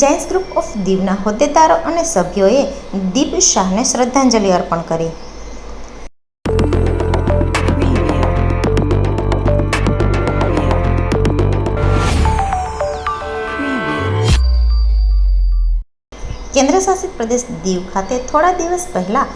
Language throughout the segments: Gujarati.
જાયન્સ ગ્રુપ ઓફ દીવના હોદ્દેદારો અને સભ્યોએ દીપ શાહને શ્રદ્ધાંજલિ અર્પણ કરી. કેન્દ્રશાસિત પ્રદેશ દીવ ખાતે થોડા દિવસ પહેલા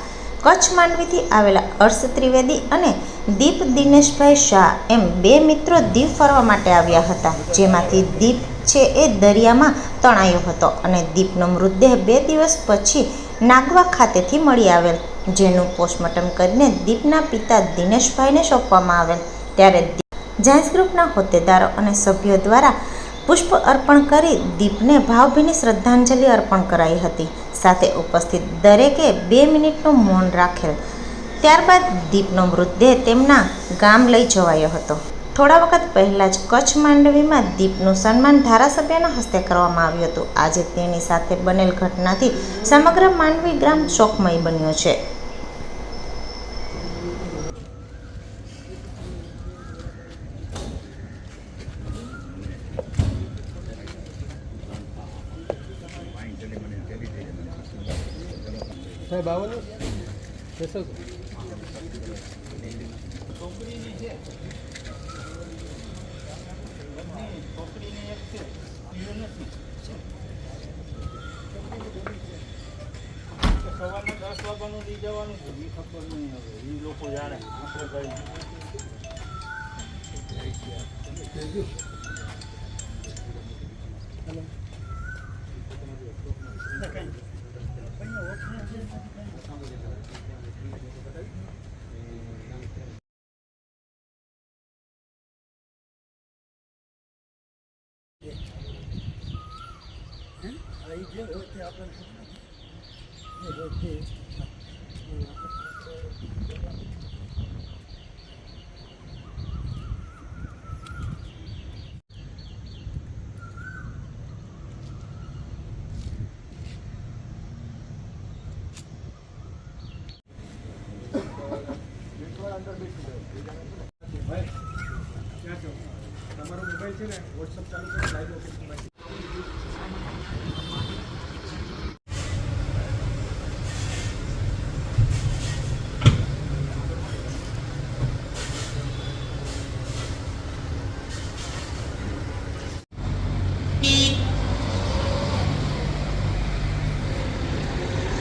કચ્છ માંડવીથી આવેલા હર્ષ ત્રિવેદી અને દીપ દિનેશભાઈ શાહ એમ બે મિત્રો દીવ ફરવા માટે આવ્યા હતા. જેમાંથી દીપ છે એ દરિયામાં તણાયો હતો અને દીપનો મૃતદેહ બે દિવસ પછી નાગવા ખાતેથી મળી આવેલ, જેનું પોસ્ટમોર્ટમ કરીને દીપના પિતા દિનેશભાઈને સોંપવામાં આવેલ. ત્યારે જાયન્સ ગ્રુપના હોદ્દેદારો અને સભ્યો દ્વારા પુષ્પ અર્પણ કરી દીપને ભાવભીની શ્રદ્ધાંજલિ અર્પણ કરાઈ હતી. સાથે ઉપસ્થિત દરેકે બે મિનિટનું મૌન રાખેલ. ત્યારબાદ દીપનો મૃતદેહ તેમના ગામ લઈ જવાયો હતો. થોડા વખત પહેલાં જ કચ્છ માંડવીમાં દીપનું સન્માન ધારાસભ્યના હસ્તે કરવામાં આવ્યું હતું. આજે તેની સાથે બનેલ ઘટનાથી સમગ્ર માંડવી ગ્રામ શોકમય બન્યો છે. સાહેબ, આવો બેસો. સવારના દસ વાગ્યાનું લઈ જવાનું છે એ ખબર નહીં હવે એ લોકો જાણે આપણે કઈ તમારો મોબાઈલ છે ને વોટ્સઅપ ચાલુ કરો લાઈવ લોકેશન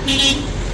Música